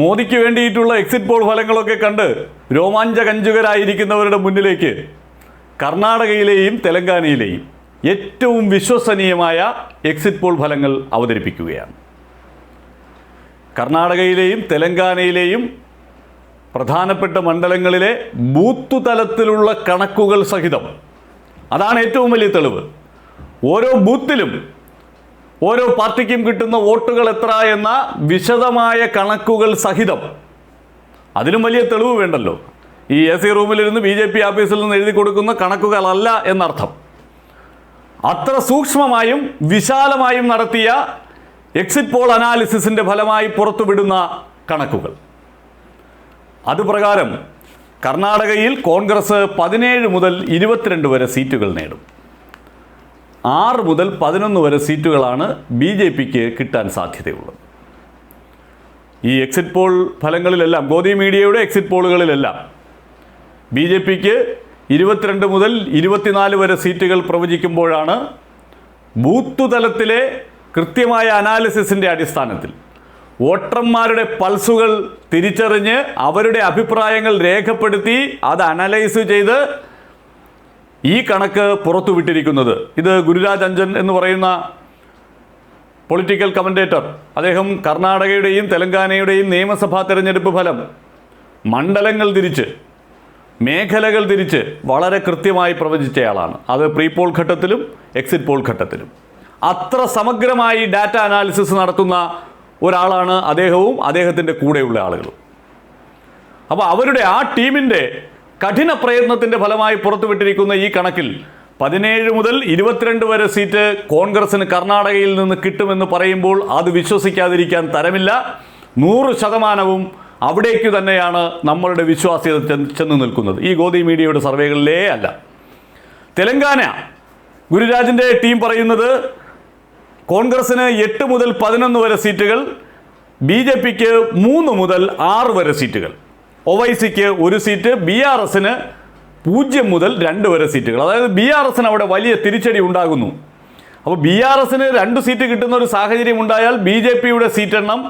മോദിക്ക് വേണ്ടിയിട്ടുള്ള exit poll ഫലങ്ങളൊക്കെ കണ്ട് രോമാഞ്ചകഞ്ചുകരായിരിക്കുന്നവരുടെ മുന്നിലേക്ക് കർണാടകയിലെയും തെലങ്കാനയിലെയും ഏറ്റവും വിശ്വസനീയമായ എക്സിറ്റ് പോൾ ഫലങ്ങൾ അവതരിപ്പിക്കുകയാണ്. കർണാടകയിലെയും തെലങ്കാനയിലെയും പ്രധാനപ്പെട്ട മണ്ഡലങ്ങളിലെ ബൂത്ത് തലത്തിലുള്ള കണക്കുകൾ സഹിതം അതാണ് ഏറ്റവും വലിയ തെളിവ്. ഓരോ ബൂത്തിലും ഓരോ പാർട്ടിക്കും കിട്ടുന്ന വോട്ടുകൾ എത്ര എന്ന വിശദമായ കണക്കുകൾ സഹിതം. അതിലും വലിയ തെളിവ് വേണ്ടല്ലോ. ഈ എ സി റൂമിലിരുന്ന് ബി ജെ പി ഓഫീസിൽ നിന്ന് എഴുതി കൊടുക്കുന്ന കണക്കുകളല്ല എന്നർത്ഥം. അത്ര സൂക്ഷ്മമായും വിശാലമായും നടത്തിയ എക്സിറ്റ് പോൾ അനാലിസിസിന്റെ ഫലമായി പുറത്തുവിടുന്ന കണക്കുകൾ. അതുപ്രകാരം കർണാടകയിൽ കോൺഗ്രസ് പതിനേഴ് മുതൽ ഇരുപത്തിരണ്ട് വരെ സീറ്റുകൾ നേടും. ആറ് മുതൽ പതിനൊന്ന് വരെ സീറ്റുകളാണ് ബി ജെ പിക്ക് കിട്ടാൻ സാധ്യതയുള്ളത്. ഈ എക്സിറ്റ് പോൾ ഫലങ്ങളിലെല്ലാം ഗോദി മീഡിയയുടെ എക്സിറ്റ് പോളുകളിലെല്ലാം ബി ജെ പിക്ക് ഇരുപത്തിരണ്ട് മുതൽ ഇരുപത്തിനാല് വരെ സീറ്റുകൾ പ്രവചിക്കുമ്പോഴാണ് ബൂത്ത് തലത്തിലെ കൃത്യമായ അനാലിസിസിന്റെ അടിസ്ഥാനത്തിൽ വോട്ടർമാരുടെ പൾസുകൾ തിരിച്ചറിഞ്ഞ് അവരുടെ അഭിപ്രായങ്ങൾ രേഖപ്പെടുത്തി അത് അനലൈസ് ചെയ്ത് ഈ കണക്ക് പുറത്തുവിട്ടിരിക്കുന്നത്. ഇത് ഗുരുരാജ് അഞ്ജൻ എന്ന് പറയുന്ന പൊളിറ്റിക്കൽ കമന്റേറ്റർ അദ്ദേഹം കർണാടകയുടെയും തെലങ്കാനയുടെയും നിയമസഭാ തെരഞ്ഞെടുപ്പ് ഫലം മണ്ഡലങ്ങൾ തിരിച്ച് മേഖലകൾ തിരിച്ച് വളരെ കൃത്യമായി പ്രവചിച്ചയാളാണ്. അത് പ്രീ പോൾ ഘട്ടത്തിലും എക്സിറ്റ് പോൾ ഘട്ടത്തിലും. അത്ര സമഗ്രമായി ഡാറ്റ അനാലിസിസ് നടത്തുന്ന ഒരാളാണ് അദ്ദേഹവും അദ്ദേഹത്തിന്റെ കൂടെയുള്ള ആളുകളും. അപ്പോൾ അവരുടെ ആ ടീമിന്റെ കഠിന പ്രയത്നത്തിന്റെ ഫലമായി പുറത്തുവിട്ടിരിക്കുന്ന ഈ കണക്കിൽ പതിനേഴ് മുതൽ ഇരുപത്തിരണ്ട് വരെ സീറ്റ് കോൺഗ്രസിന് കർണാടകയിൽ നിന്ന് കിട്ടുമെന്ന് പറയുമ്പോൾ അത് വിശ്വസിക്കാതിരിക്കാൻ തരമില്ല. നൂറ് ശതമാനവും അവിടേക്ക് തന്നെയാണ് നമ്മളുടെ വിശ്വാസ്യത ചെന്ന് നിൽക്കുന്നത്. ഈ ഗോദി മീഡിയയുടെ സർവേകളിലേ അല്ല. തെലങ്കാന ഗുരുരാജിന്റെ ടീം പറയുന്നത് കോൺഗ്രസിന് എട്ട് മുതൽ പതിനൊന്ന് വരെ സീറ്റുകൾ ബി ജെ പിക്ക് മൂന്ന് മുതൽ ആറ് വരെ സീറ്റുകൾ. ഒവൈസിക്ക് ഒരു സീറ്റ് ബി ആർ എസിന് പൂജ്യം മുതൽ രണ്ട് വരെ സീറ്റുകൾ. അതായത് ബി ആർ എസിന് അവിടെ വലിയ തിരിച്ചടി ഉണ്ടാകുന്നു. അപ്പോൾ ബി ആർ എസിന് രണ്ട് സീറ്റ് കിട്ടുന്ന ഒരു സാഹചര്യം ഉണ്ടായാൽ ബി ജെ പിയുടെ സീറ്റെണ്ണം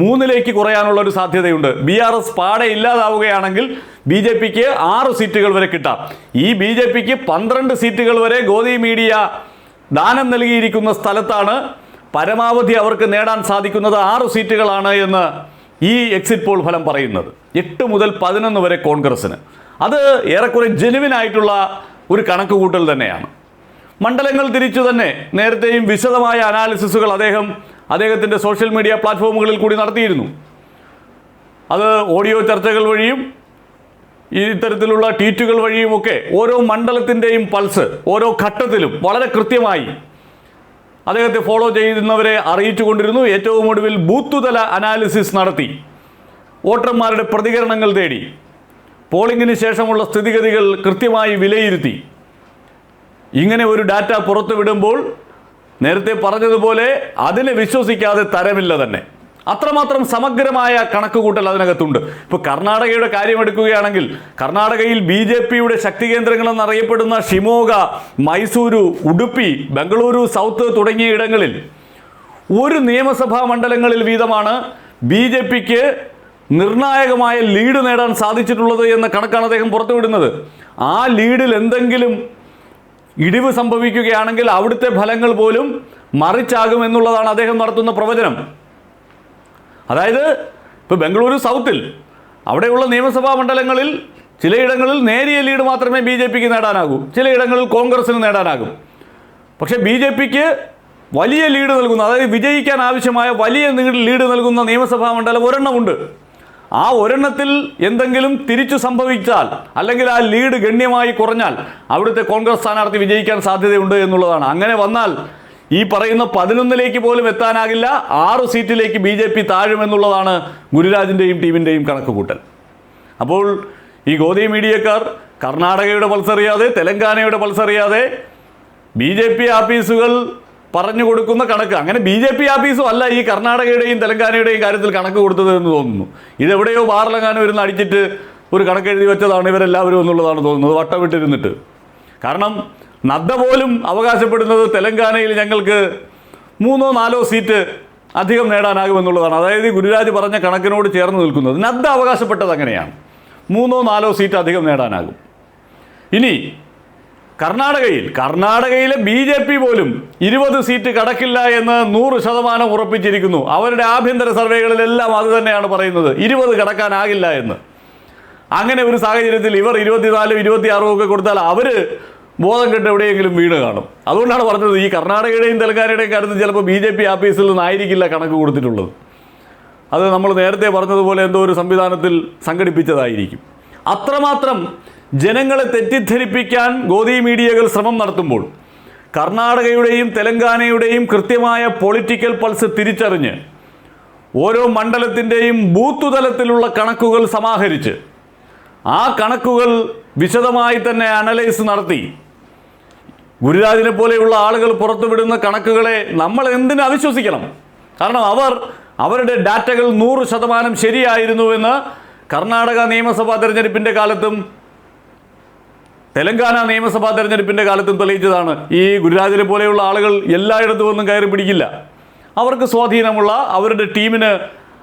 മൂന്നിലേക്ക് കുറയാനുള്ള ഒരു സാധ്യതയുണ്ട്. ബി ആർ എസ് പാടെ ഇല്ലാതാവുകയാണെങ്കിൽ ബി ജെ പിക്ക് ആറ് സീറ്റുകൾ വരെ കിട്ടാം. ഈ ബി ജെ പിക്ക് പന്ത്രണ്ട് സീറ്റുകൾ വരെ ഗോദി മീഡിയ ദാനം നൽകിയിരിക്കുന്ന സ്ഥലത്താണ് പരമാവധി അവർക്ക് നേടാൻ സാധിക്കുന്നത് ആറ് സീറ്റുകളാണ് എന്ന് ഈ എക്സിറ്റ് പോൾ ഫലം പറയുന്നത്. എട്ട് മുതൽ പതിനൊന്ന് വരെ കോൺഗ്രസ്സിന്. അത് ഏറെക്കുറെ ജെനുവിനായിട്ടുള്ള ഒരു കണക്ക് കൂട്ടൽ തന്നെയാണ്. മണ്ഡലങ്ങൾ തിരിച്ചു തന്നെ നേരത്തെയും വിശദമായ അനാലിസിസുകൾ അദ്ദേഹം അദ്ദേഹത്തിന്റെ സോഷ്യൽ മീഡിയ പ്ലാറ്റ്ഫോമുകളിൽ കൂടി നടത്തിയിരുന്നു. അത് ഓഡിയോ ചർച്ചകൾ വഴിയും ഇത്തരത്തിലുള്ള ട്വീറ്റുകൾ വഴിയുമൊക്കെ ഓരോ മണ്ഡലത്തിന്റെയും പൾസ് ഓരോ ഘട്ടത്തിലും വളരെ കൃത്യമായി അദ്ദേഹത്തെ ഫോളോ ചെയ്യുന്നവരെ അറിയിച്ചു കൊണ്ടിരുന്നു ഏറ്റവും ഒടുവിൽ ബൂത്തുതല അനാലിസിസ് നടത്തി. വോട്ടർമാരുടെ പ്രതികരണങ്ങൾ തേടി. പോളിംഗിന് ശേഷമുള്ള സ്ഥിതിഗതികൾ കൃത്യമായി വിലയിരുത്തി. ഇങ്ങനെ ഒരു ഡാറ്റ പുറത്തുവിടുമ്പോൾ നേരത്തെ പറഞ്ഞതുപോലെ അതിനെ വിശ്വസിക്കാതെ തരമില്ല തന്നെ. അത്രമാത്രം സമഗ്രമായ കണക്കുകൂട്ടൽ അതിനകത്തുണ്ട്. ഇപ്പോൾ കർണാടകയുടെ കാര്യം എടുക്കുകയാണെങ്കിൽ കർണാടകയിൽ ബി ജെ പിയുടെ ശക്തി കേന്ദ്രങ്ങളെന്നറിയപ്പെടുന്ന ഷിമോഗ മൈസൂരു ഉടുപ്പി ബംഗളൂരു സൗത്ത് തുടങ്ങിയ ഇടങ്ങളിൽ ഒരു നിയമസഭാ മണ്ഡലങ്ങളിൽ വീതമാണ് ബി ജെ പിക്ക് നിർണായകമായ ലീഡ് നേടാൻ സാധിച്ചിട്ടുള്ളത് എന്ന കണക്കാണ് അദ്ദേഹം പുറത്തുവിടുന്നത്. ആ ലീഡിൽ എന്തെങ്കിലും ഇടിവ് സംഭവിക്കുകയാണെങ്കിൽ അവിടുത്തെ ഫലങ്ങൾ പോലും മറിച്ചാകും എന്നുള്ളതാണ് അദ്ദേഹം നടത്തുന്ന പ്രവചനം. അതായത് ഇപ്പോൾ ബംഗളൂരു സൗത്തിൽ അവിടെയുള്ള നിയമസഭാ മണ്ഡലങ്ങളിൽ ചിലയിടങ്ങളിൽ നേരിയ ലീഡ് മാത്രമേ ബി ജെ പിക്ക് നേടാനാകൂ. ചിലയിടങ്ങളിൽ കോൺഗ്രസിന് നേടാനാകും. പക്ഷേ ബി ജെ പിക്ക് വലിയ ലീഡ് നൽകുന്ന അതായത് വിജയിക്കാൻ ആവശ്യമായ വലിയ ലീഡ് നൽകുന്ന നിയമസഭാ മണ്ഡലം ഒരെണ്ണമുണ്ട് ആ ഒരെണ്ണത്തിൽ എന്തെങ്കിലും തിരിച്ചു സംഭവിച്ചാൽ അല്ലെങ്കിൽ ആ ലീഡ് ഗണ്യമായി കുറഞ്ഞാൽ അവിടുത്തെ കോൺഗ്രസ് സ്ഥാനാർത്ഥി വിജയിക്കാൻ സാധ്യതയുണ്ട് എന്നുള്ളതാണ്. അങ്ങനെ വന്നാൽ ഈ പറയുന്ന പതിനൊന്നിലേക്ക് പോലും എത്താനാകില്ല. ആറ് സീറ്റിലേക്ക് ബി ജെ പി താഴുമെന്നുള്ളതാണ് ഗുരുരാജിന്റെയും ടീമിന്റെയും കണക്കുകൂട്ടൽ. അപ്പോൾ ഈ ഗോദി മീഡിയക്കാർ കർണാടകയുടെ പൾസറിയാതെ തെലങ്കാനയുടെ പൾസറിയാതെ ബി ജെ പി ആഫീസുകൾ പറഞ്ഞു കൊടുക്കുന്ന കണക്ക്. അങ്ങനെ ബി ജെ പി ആഫീസും അല്ല ഈ കർണാടകയുടെയും തെലങ്കാനയുടെയും കാര്യത്തിൽ കണക്ക് കൊടുത്തത് എന്ന് തോന്നുന്നു. ഇതെവിടെയോ ബാറിലെങ്ങാനും ഇരുന്ന് അടിച്ചിട്ട് ഒരു കണക്ക് എഴുതി വെച്ചതാണ് ഇവരെല്ലാവരും എന്നുള്ളതാണ് തോന്നുന്നത്. വട്ടം വിട്ടിരുന്നിട്ട്. കാരണം നദ്ദ പോലും അവകാശപ്പെടുന്നത് തെലങ്കാനയിൽ ഞങ്ങൾക്ക് മൂന്നോ നാലോ സീറ്റ് അധികം നേടാനാകുമെന്നുള്ളതാണ്. അതായത് ഗുരുരാജ് പറഞ്ഞ കണക്കിനോട് ചേർന്ന് നിൽക്കുന്നത്. നദ്ദ അവകാശപ്പെട്ടത് അങ്ങനെയാണ്. മൂന്നോ നാലോ സീറ്റ് അധികം നേടാനാകും. ഇനി കർണാടകയിൽ കർണാടകയിലെ ബി ജെ പി പോലും ഇരുപത് സീറ്റ് കടക്കില്ല എന്ന് നൂറ് ശതമാനം ഉറപ്പിച്ചിരിക്കുന്നു. അവരുടെ ആഭ്യന്തര സർവേകളിലെല്ലാം അത് തന്നെയാണ് പറയുന്നത്. ഇരുപത് കടക്കാനാകില്ല എന്ന്. അങ്ങനെ ഒരു സാഹചര്യത്തിൽ ഇവർ ഇരുപത്തിനാലും ഇരുപത്തിയാറും ഒക്കെ കൊടുത്താൽ അവർ ബോധം കെട്ട് എവിടെയെങ്കിലും വീണ് കാണും. അതുകൊണ്ടാണ് പറഞ്ഞത് ഈ കർണാടകയുടെയും തെലങ്കാനയുടെയും കാര്യത്തിൽ ചിലപ്പോൾ ബി ജെ പി ആഫീസിൽ നിന്നായിരിക്കില്ല കണക്ക് കൊടുത്തിട്ടുള്ളത്. അത് നമ്മൾ നേരത്തെ പറഞ്ഞതുപോലെ എന്തോ ഒരു സംവിധാനത്തിൽ സംഘടിപ്പിച്ചതായിരിക്കും. അത്രമാത്രം ജനങ്ങളെ തെറ്റിദ്ധരിപ്പിക്കാൻ ഗോദി മീഡിയകൾ ശ്രമം നടത്തുമ്പോൾ കർണാടകയുടെയും തെലങ്കാനയുടെയും കൃത്യമായ പൊളിറ്റിക്കൽ പൾസ് തിരിച്ചറിഞ്ഞ് ഓരോ മണ്ഡലത്തിന്റെയും ബൂത്ത് തലത്തിലുള്ള കണക്കുകൾ സമാഹരിച്ച് ആ കണക്കുകൾ വിശദമായി തന്നെ അനലൈസ് നടത്തി ഗുരുരാജിനെ പോലെയുള്ള ആളുകൾ പുറത്തുവിടുന്ന കണക്കുകളെ നമ്മൾ എന്തിനു അവിശ്വസിക്കണം? കാരണം അവർ അവരുടെ ഡാറ്റകൾ നൂറ് ശതമാനം ശരിയായിരുന്നുവെന്ന് കർണാടക നിയമസഭാ തെരഞ്ഞെടുപ്പിന്റെ കാലത്തും തെലങ്കാന നിയമസഭാ തെരഞ്ഞെടുപ്പിന്റെ കാലത്തും തെളിയിച്ചതാണ്. ഈ ഗുരുരാജിനെ പോലെയുള്ള ആളുകൾ എല്ലായിടത്തും ഒന്നും കയറി പിടിക്കില്ല. അവർക്ക് സ്വാധീനമുള്ള അവരുടെ ടീമിന്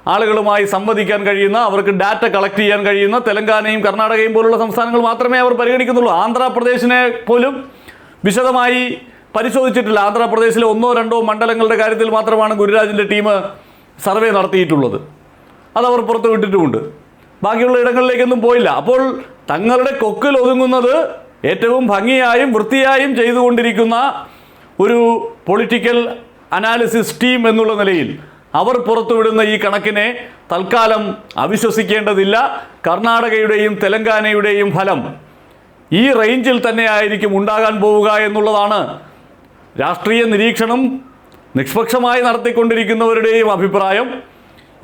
ആളുകളുമായി സംവദിക്കാൻ കഴിയുന്ന അവർക്ക് ഡാറ്റ കളക്ട് ചെയ്യാൻ കഴിയുന്ന തെലങ്കാനയും കർണാടകയും പോലുള്ള സംസ്ഥാനങ്ങൾ മാത്രമേ അവർ പരിഗണിക്കുന്നുള്ളൂ. ആന്ധ്രാപ്രദേശിനെ പോലും വിശദമായി പരിശോധിച്ചിട്ടില്ല. ആന്ധ്രാപ്രദേശിലെ ഒന്നോ രണ്ടോ മണ്ഡലങ്ങളുടെ കാര്യത്തിൽ മാത്രമാണ് ഗുരുരാജിന്റെ ടീം സർവേ നടത്തിയിട്ടുള്ളത്. അതവർ പുറത്തു വിട്ടിട്ടുമുണ്ട്. ബാക്കിയുള്ള ഇടങ്ങളിലേക്കൊന്നും പോയില്ല. അപ്പോൾ തങ്ങളുടെ കൊക്കിൽ ഒതുങ്ങുന്നത് ഏറ്റവും ഭംഗിയായും വൃത്തിയായും ചെയ്തുകൊണ്ടിരിക്കുന്ന ഒരു പൊളിറ്റിക്കൽ അനാലിസിസ് ടീം എന്നുള്ള നിലയിൽ അവർ പുറത്തുവിടുന്ന ഈ കണക്കിനെ തൽക്കാലം അവിശ്വസിക്കേണ്ടതില്ല. കർണാടകയുടെയും തെലങ്കാനയുടെയും ഫലം ഈ റേഞ്ചിൽ തന്നെ ആയിരിക്കും ഉണ്ടാകാൻ പോവുക എന്നുള്ളതാണ് രാഷ്ട്രീയ നിരീക്ഷണം നിഷ്പക്ഷമായി നടത്തിക്കൊണ്ടിരിക്കുന്നവരുടെയും അഭിപ്രായം.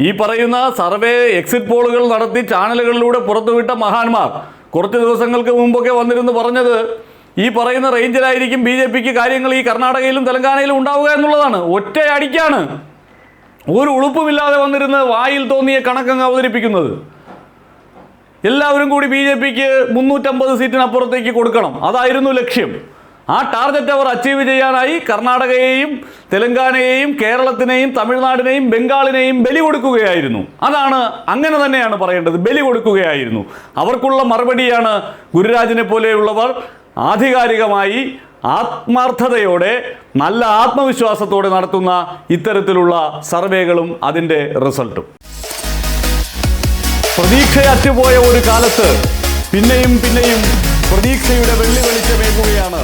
ഈ പറയുന്ന സർവേ എക്സിറ്റ് പോളുകൾ നടത്തി ചാനലുകളിലൂടെ പുറത്തുവിട്ട മഹാന്മാർ കുറച്ച് ദിവസങ്ങൾക്ക് മുമ്പൊക്കെ വന്നിരുന്ന് പറഞ്ഞത് ഈ പറയുന്ന റേഞ്ചിലായിരിക്കും ബി ജെ പിക്ക് കാര്യങ്ങൾ ഈ കർണാടകയിലും തെലങ്കാനയിലും ഉണ്ടാവുക എന്നുള്ളതാണ്. ഒറ്റയടിക്കാണ്. ഒരു ഉളുപ്പുമില്ലാതെ വന്നിരുന്ന് വായിൽ തോന്നിയ കണക്കങ്ങ് അവതരിപ്പിക്കുന്നത്. എല്ലാവരും കൂടി ബി ജെ പിക്ക് മുന്നൂറ്റമ്പത് സീറ്റിനപ്പുറത്തേക്ക് കൊടുക്കണം. അതായിരുന്നു ലക്ഷ്യം. ആ ടാർഗറ്റ് അവർ അച്ചീവ് ചെയ്യാനായി കർണാടകയെയും തെലങ്കാനയെയും കേരളത്തിനെയും തമിഴ്നാടിനെയും ബംഗാളിനെയും ബലി കൊടുക്കുകയായിരുന്നു. അതാണ് അങ്ങനെ തന്നെയാണ് പറയേണ്ടത്. ബലി കൊടുക്കുകയായിരുന്നു. അവർക്കുള്ള മറുപടിയാണ് ഗുരുരാജിനെ പോലെയുള്ളവർ ആധികാരികമായി ആത്മാർത്ഥതയോടെ നല്ല ആത്മവിശ്വാസത്തോടെ നടത്തുന്ന ഇത്തരത്തിലുള്ള സർവേകളും അതിന്റെ റിസൾട്ടും പ്രതീക്ഷയറ്റുപോയ ഒരു കാലത്ത് പിന്നെയും പിന്നെയും പ്രതീക്ഷയുടെ വെള്ളി വെളിച്ചമേകുകയാണ്